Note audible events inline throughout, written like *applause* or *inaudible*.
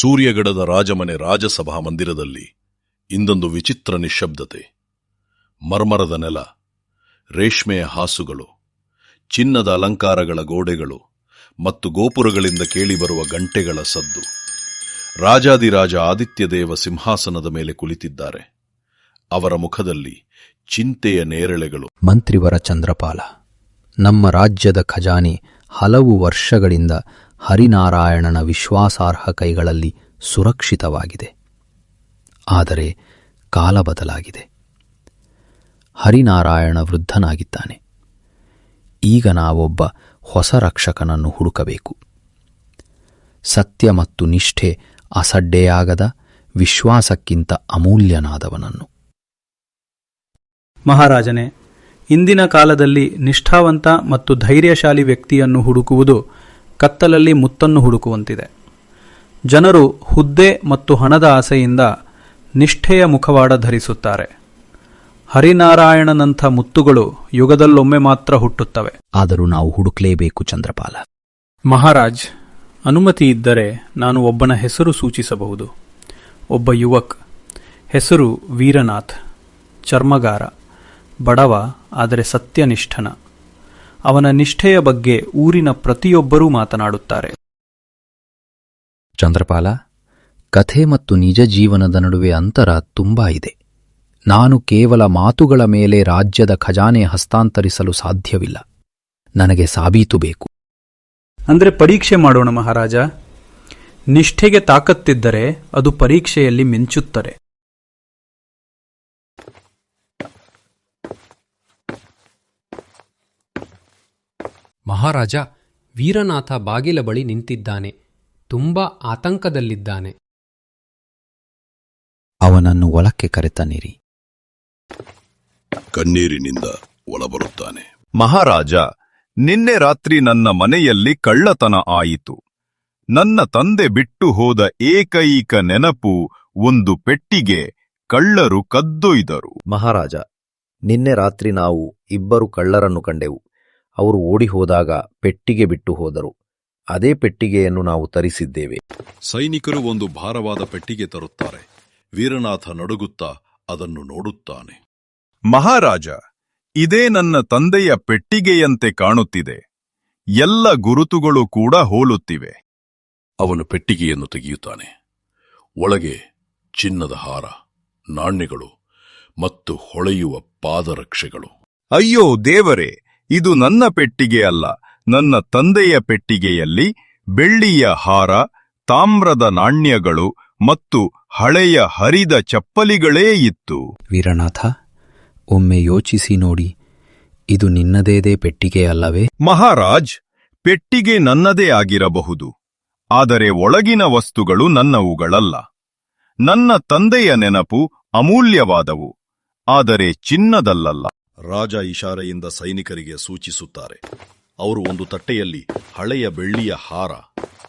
ಸೂರ್ಯಗಡದ ರಾಜಮನೆ ರಾಜಸಭಾ ಮಂದಿರದಲ್ಲಿ ಇಂದೊಂದು ವಿಚಿತ್ರ ನಿಶ್ಶಬ್ದತೆ. ಮರ್ಮರದ ನೆಲ, ರೇಷ್ಮೆಯ ಹಾಸುಗಳು, ಚಿನ್ನದ ಅಲಂಕಾರಗಳ ಗೋಡೆಗಳು ಮತ್ತು ಗೋಪುರಗಳಿಂದ ಕೇಳಿಬರುವ ಗಂಟೆಗಳ ಸದ್ದು. ರಾಜಾದಿರಾಜ ಆದಿತ್ಯದೇವ ಸಿಂಹಾಸನದ ಮೇಲೆ ಕುಳಿತಿದ್ದಾರೆ. ಅವರ ಮುಖದಲ್ಲಿ ಚಿಂತೆಯ ನೇರಳೆಗಳು. ಮಂತ್ರಿವರ ಚಂದ್ರಪಾಲ, ನಮ್ಮ ರಾಜ್ಯದ ಖಜಾನೆ ಹಲವು ವರ್ಷಗಳಿಂದ ಹರಿನಾರಾಯಣನ ವಿಶ್ವಾಸಾರ್ಹ ಕೈಗಳಲ್ಲಿ ಸುರಕ್ಷಿತವಾಗಿದೆ. ಆದರೆ ಕಾಲ ಬದಲಾಗಿದೆ. ಹರಿನಾರಾಯಣ ವೃದ್ಧನಾಗಿದ್ದಾನೆ. ಈಗ ನಾವೊಬ್ಬ ಹೊಸ ರಕ್ಷಕನನ್ನು ಹುಡುಕಬೇಕು. ಸತ್ಯ ಮತ್ತು ನಿಷ್ಠೆ ಅಸಡ್ಡೆಯಾಗದ ವಿಶ್ವಾಸಕ್ಕಿಂತ ಅಮೂಲ್ಯನಾದವನನ್ನು. ಮಹಾರಾಜನೇ, ಇಂದಿನ ಕಾಲದಲ್ಲಿ ನಿಷ್ಠಾವಂತ ಮತ್ತು ಧೈರ್ಯಶಾಲಿ ವ್ಯಕ್ತಿಯನ್ನು ಹುಡುಕುವುದು ಕತ್ತಲಲ್ಲಿ ಮುತ್ತನ್ನು ಹುಡುಕುವಂತಿದೆ. ಜನರು ಹುದ್ದೆ ಮತ್ತು ಹಣದ ಆಸೆಯಿಂದ ನಿಷ್ಠೆಯ ಮುಖವಾಡ ಧರಿಸುತ್ತಾರೆ. ಹರಿನಾರಾಯಣನಂಥ ಮುತ್ತುಗಳು ಯುಗದಲ್ಲೊಮ್ಮೆ ಮಾತ್ರ ಹುಟ್ಟುತ್ತವೆ. ಆದರೂ ನಾವು ಹುಡುಕಲೇಬೇಕು ಚಂದ್ರಪಾಲ. ಮಹಾರಾಜ್ ಅನುಮತಿ ಇದ್ದರೆ ನಾನು ಒಬ್ಬನ ಹೆಸರು ಸೂಚಿಸಬಹುದು. ಒಬ್ಬ ಯುವಕ್ ಹೆಸರು ವೀರನಾಥ್ ಚರ್ಮಗಾರ ಬಡವ ಆದರೆ ಸತ್ಯನಿಷ್ಠನ. ಅವನ ನಿಷ್ಠೆಯ ಬಗ್ಗೆ ಊರಿನ ಪ್ರತಿಯೊಬ್ಬರೂ ಮಾತನಾಡುತ್ತಾರೆ. ಚಂದ್ರಪಾಲ ಕಥೆ ಮತ್ತು ನಿಜ ಜೀವನದ ನಡುವೆ ಅಂತರ ತುಂಬಾ ಇದೆ. ನಾನು ಕೇವಲ ಮಾತುಗಳ ಮೇಲೆ ರಾಜ್ಯದ ಖಜಾನೆ ಹಸ್ತಾಂತರಿಸಲು ಸಾಧ್ಯವಿಲ್ಲ. ನನಗೆ ಸಾಬೀತು ಬೇಕು. ಅಂದ್ರೆ ಪರೀಕ್ಷೆ ಮಾಡೋಣ ಮಹಾರಾಜ. ನಿಷ್ಠೆಗೆ ತಾಕತ್ತಿದ್ದರೆ ಅದು ಪರೀಕ್ಷೆಯಲ್ಲಿ ಮಿಂಚುತ್ತದೆ. ಮಹಾರಾಜ ವೀರನಾಥ ಬಾಗಿಲ ಬಳಿ ನಿಂತಿದ್ದಾನೆ. ತುಂಬಾ ಆತಂಕದಲ್ಲಿದ್ದಾನೆ. ಅವನನ್ನು ಒಳಕ್ಕೆ ಕರೆತನ್ನಿರಿ ಕಣ್ಣೀರಿನಿಂದ ಒಳಬರುತ್ತಾನೆ. ಮಹಾರಾಜ ನಿನ್ನೆ ರಾತ್ರಿ ನನ್ನ ಮನೆಯಲ್ಲಿ ಕಳ್ಳತನ ಆಯಿತು. ನನ್ನ ತಂದೆ ಬಿಟ್ಟು ಹೋದ ಏಕೈಕ ನೆನಪು ಒಂದು ಪೆಟ್ಟಿಗೆ ಕಳ್ಳರು ಕದ್ದೊಯ್ದರು. ಮಹಾರಾಜ ನಿನ್ನೆ ರಾತ್ರಿ ನಾವು ಇಬ್ಬರು ಕಳ್ಳರನ್ನು ಕಂಡೆವು. ಅವರು ಓಡಿ ಹೋದಾಗ ಪೆಟ್ಟಿಗೆ ಬಿಟ್ಟು ಹೋದರು. ಅದೇ ಪೆಟ್ಟಿಗೆಯನ್ನು ನಾವು ತರಿಸಿದ್ದೇವೆ. ಸೈನಿಕರು ಒಂದು ಭಾರವಾದ ಪೆಟ್ಟಿಗೆ ತರುತ್ತಾರೆ. ವೀರನಾಥ ನಡುಗುತ್ತಾ ಅದನ್ನು ನೋಡುತ್ತಾನೆ. ಮಹಾರಾಜ ಇದೇ ನನ್ನ ತಂದೆಯ ಪೆಟ್ಟಿಗೆಯಂತೆ ಕಾಣುತ್ತಿದೆ. ಎಲ್ಲ ಗುರುತುಗಳು ಕೂಡ ಹೋಲುತ್ತಿವೆ. ಅವನು ಪೆಟ್ಟಿಗೆಯನ್ನು ತೆಗೆಯುತ್ತಾನೆ. ಒಳಗೆ ಚಿನ್ನದ ಹಾರ ನಾಣ್ಯಗಳು ಮತ್ತು ಹೊಳೆಯುವ ಪಾದರಕ್ಷೆಗಳು. ಅಯ್ಯೋ ದೇವರೇ ಇದು ನನ್ನ ಪೆಟ್ಟಿಗೆ ಅಲ್ಲ ನನ್ನ ತಂದೆಯ ಪೆಟ್ಟಿಗೆಯಲ್ಲಿ ಬೆಳ್ಳಿಯ ಹಾರ ತಾಮ್ರದ ನಾಣ್ಯಗಳು ಮತ್ತು ಹಳೆಯ ಹರಿದ ಚಪ್ಪಲಿಗಳೇ ಇತ್ತು. ವೀರನಾಥ ಒಮ್ಮೆ ಯೋಚಿಸಿ ನೋಡಿ ಇದು ನಿನ್ನದೇದೇ ಪೆಟ್ಟಿಗೆ ಅಲ್ಲವೇ? ಮಹಾರಾಜ್ ಪೆಟ್ಟಿಗೆ ನನ್ನದೇ ಆಗಿರಬಹುದು ಆದರೆ ಒಳಗಿನ ವಸ್ತುಗಳು ನನ್ನವುಗಳಲ್ಲ. ನನ್ನ ತಂದೆಯ ನೆನಪು ಅಮೂಲ್ಯವಾದವು ಆದರೆ ಚಿನ್ನದಲ್ಲಲ್ಲ. ರಾಜ ಇಶಾರೆಯಿಂದ ಸೈನಿಕರಿಗೆ ಸೂಚಿಸುತ್ತಾರೆ. ಅವರು ಒಂದು ತಟ್ಟೆಯಲ್ಲಿ ಹಳೆಯ ಬೆಳ್ಳಿಯ ಹಾರ,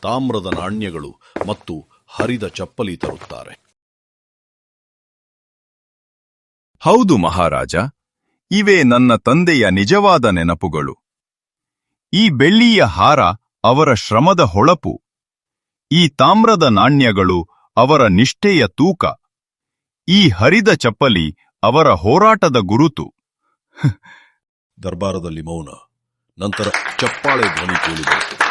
ತಾಮ್ರದ ನಾಣ್ಯಗಳು ಮತ್ತು ಹರಿದ ಚಪ್ಪಲಿ ತರುತ್ತಾರೆ. ಹೌದು ಮಹಾರಾಜ, ಇವೇ ನನ್ನ ತಂದೆಯ ನಿಜವಾದ ನೆನಪುಗಳು. ಈ ಬೆಳ್ಳಿಯ ಹಾರ ಅವರ ಶ್ರಮದ ಹೊಳಪು, ಈ ತಾಮ್ರದ ನಾಣ್ಯಗಳು ಅವರ ನಿಷ್ಠೆಯ ತೂಕ, ಈ ಹರಿದ ಚಪ್ಪಲಿ ಅವರ ಹೋರಾಟದ ಗುರುತು. *laughs* ದರ್ಬಾರದಲ್ಲಿ ಮೌನ. ನಂತರ ಚಪ್ಪಾಳೆ ಧ್ವನಿ ಕೇಳಿಬರುತ್ತದೆ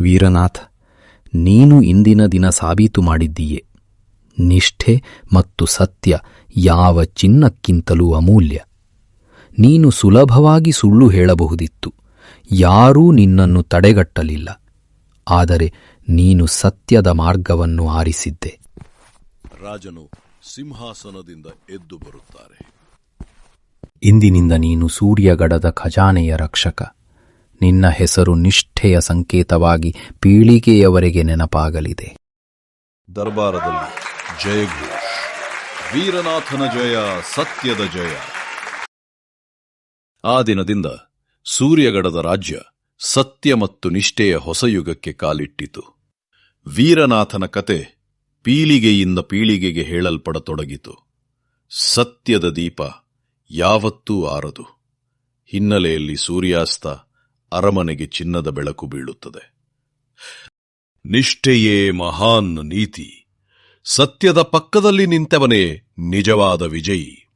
ವೀರನಾಥ್ ನೀನು ಇಂದಿನ ದಿನ ಸಾಬೀತು ಮಾಡಿದ್ದೀಯೆ. ನಿಷ್ಠೆ ಮತ್ತು ಸತ್ಯ ಯಾವ ಚಿನ್ನಕ್ಕಿಂತಲೂ ಅಮೂಲ್ಯ. ನೀನು ಸುಲಭವಾಗಿ ಸುಳ್ಳು ಹೇಳಬಹುದಿತ್ತು. ಯಾರೂ ನಿನ್ನನ್ನು ತಡೆಗಟ್ಟಲಿಲ್ಲ. ಆದರೆ ನೀನು ಸತ್ಯದ ಮಾರ್ಗವನ್ನು ಆರಿಸಿದ್ದೆ. ರಾಜನು ಸಿಂಹಾಸನದಿಂದ ಎದ್ದು ಬರುತ್ತಾರೆ. ಇಂದಿನಿಂದ ನೀನು ಸೂರ್ಯಗಡದ ಖಜಾನೆಯ ರಕ್ಷಕ. ನಿನ್ನ ಹೆಸರು ನಿಷ್ಠೆಯ ಸಂಕೇತವಾಗಿ ಪೀಳಿಗೆಯವರೆಗೆ ನೆನಪಾಗಲಿದೆ. ದರ್ಬಾರದಲ್ಲಿ ಜಯಘೋಷ್ ವೀರನಾಥನ ಜಯ ಸತ್ಯದ ಜಯ. ಆ ದಿನದಿಂದ ಸೂರ್ಯಗಡದ ರಾಜ್ಯ ಸತ್ಯ ಮತ್ತು ನಿಷ್ಠೆಯ ಹೊಸ ಯುಗಕ್ಕೆ ಕಾಲಿಟ್ಟಿತು. ವೀರನಾಥನ ಕತೆ ಪೀಳಿಗೆಯಿಂದ ಪೀಳಿಗೆಗೆ ಹೇಳಲ್ಪಡತೊಡಗಿತು. ಸತ್ಯದ ದೀಪ ಯಾವತ್ತೂ ಆರದು. ಹಿನ್ನೆಲೆಯಲ್ಲಿ ಸೂರ್ಯಾಸ್ತ ಅರಮನೆಗೆ ಚಿನ್ನದ ಬೆಳಕು ಬೀಳುತ್ತದೆ. ನಿಷ್ಠೆಯೇ ಮಹಾನ್ ನೀತಿ. ಸತ್ಯದ ಪಕ್ಕದಲ್ಲಿ ನಿಂತವನೇ ನಿಜವಾದ ವಿಜಯಿ.